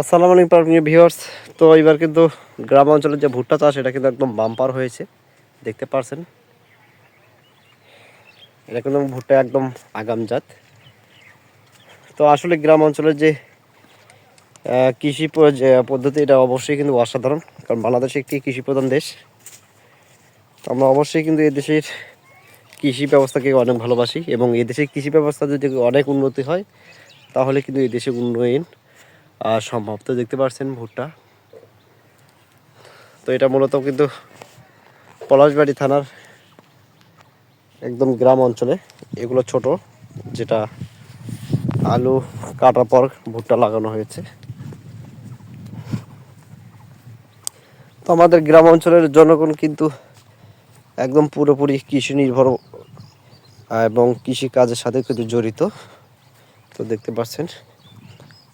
আসসালামু আলাইকুম প্রিয় ভিউয়ার্স। তো এবার কিন্তু গ্রাম অঞ্চলের যে ভুট্টা চাষ, এটা কিন্তু একদম বাম্পার হয়েছে। দেখতে পারছেন? এটা কিন্তু ভুট্টা একদম আগাম জাত। তো আসলে গ্রাম অঞ্চলের যে কৃষি পদ্ধতি, এটা অবশ্যই কিন্তু অসাধারণ। কারণ বাংলাদেশ একটি কৃষি প্রধান দেশ আমরা অবশ্যই কিন্তু এই দেশের কৃষি ব্যবস্থাকে অনেক ভালোবাসি এবং এই দেশের কৃষি ব্যবস্থা যদি অনেক উন্নতি হয়, তাহলে কিন্তু এই দেশে উন্নয়ন সম্ভব তো দেখতে পাচ্ছেন ভুট্টা। তো এটা মূলত কিন্তু পলাশবাড়ি থানার একদম গ্রাম অঞ্চলে। এগুলো ছোট, যেটা আলু কাটার পর ভুট্টা লাগানো হয়েছে। তো আমাদের গ্রাম অঞ্চলের জনগণ কিন্তু একদম পুরোপুরি কৃষি নির্ভর এবং কৃষি কাজের সাথে কিন্তু জড়িত। তো দেখতে পাচ্ছেন।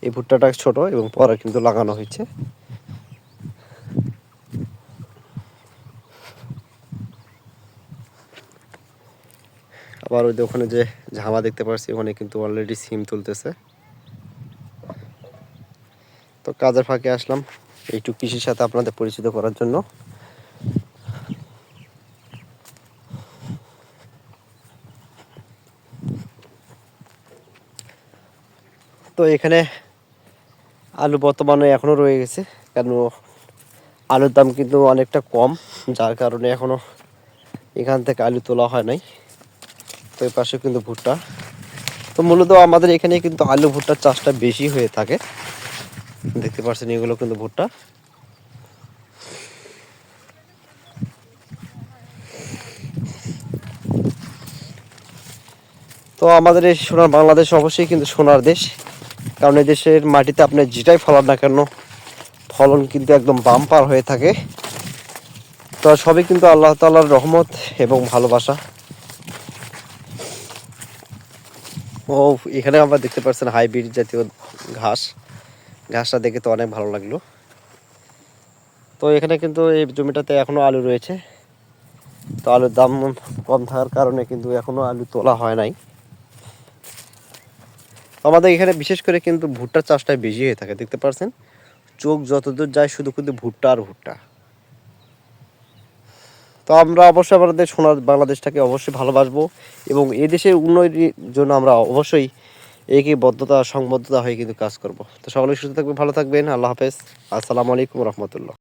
এই ভুট্টাটা ছোট এবং পরে কিন্তু লাগানো হয়েছে। আবার ওই ওখানে যে ঝামা দেখতে পাচ্ছি ওখানে কিন্তু অলরেডি সিম তুলতেছে। তো কাজের ফাঁকে আসলাম একটু কৃষির সাথে আপনাদের পরিচিত করার জন্য। তো এখানে আলু বর্তমানে এখনও রয়ে গেছে, কেন আলুর দাম কিন্তু অনেকটা কম, যার কারণে এখনও এখান থেকে আলু তোলা হয় নাই। তো এই পাশে কিন্তু ভুট্টা। তো মূলত আমাদের এখানে কিন্তু আলু ভুট্টার চাষটা বেশি হয়ে থাকে। দেখতে পাচ্ছেন এগুলো কিন্তু ভুট্টা। তো আমাদের এই সোনার বাংলাদেশ অবশ্যই কিন্তু সোনার দেশ। কারণ এই দেশের মাটিতে আপনি যেটাই ফলান না কেন, ফলন কিন্তু একদম বাম্পার হয়ে থাকে। তো সবই কিন্তু আল্লাহ তাআলার রহমত এবং ভালোবাসা। ও এখানে আমরা দেখতে পাচ্ছেন হাইব্রিড জাতীয় ঘাস। ঘাসটা দেখে তো অনেক ভালো লাগল। তো এখানে কিন্তু এই জমিটাতে এখনও আলু রয়েছে। তো আলুর দাম কম থাকার কারণে কিন্তু এখনও আলু তোলা হয় নাই। আমাদের এখানে বিশেষ করে কিন্তু ভুট্টার চাষটাই বেশি হয়ে থাকে, দেখতে পাচ্ছেন চোখ যতদূর যায় শুধু কিন্তু ভুট্টা আর ভুট্টা। তো আমরা অবশ্যই আমাদের সোনার বাংলাদেশটাকে অবশ্যই ভালোবাসবো এবং এ দেশের উন্নয়নের জন্য আমরা অবশ্যই একে বদ্ধতা সংবদ্ধতা হয়ে কিন্তু কাজ করব। তো সকলে সুস্থ থাকবেন, ভালো থাকবেন, আল্লাহ হাফেজ। আসসালামু আলাইকুম রহমতুল্লাহ।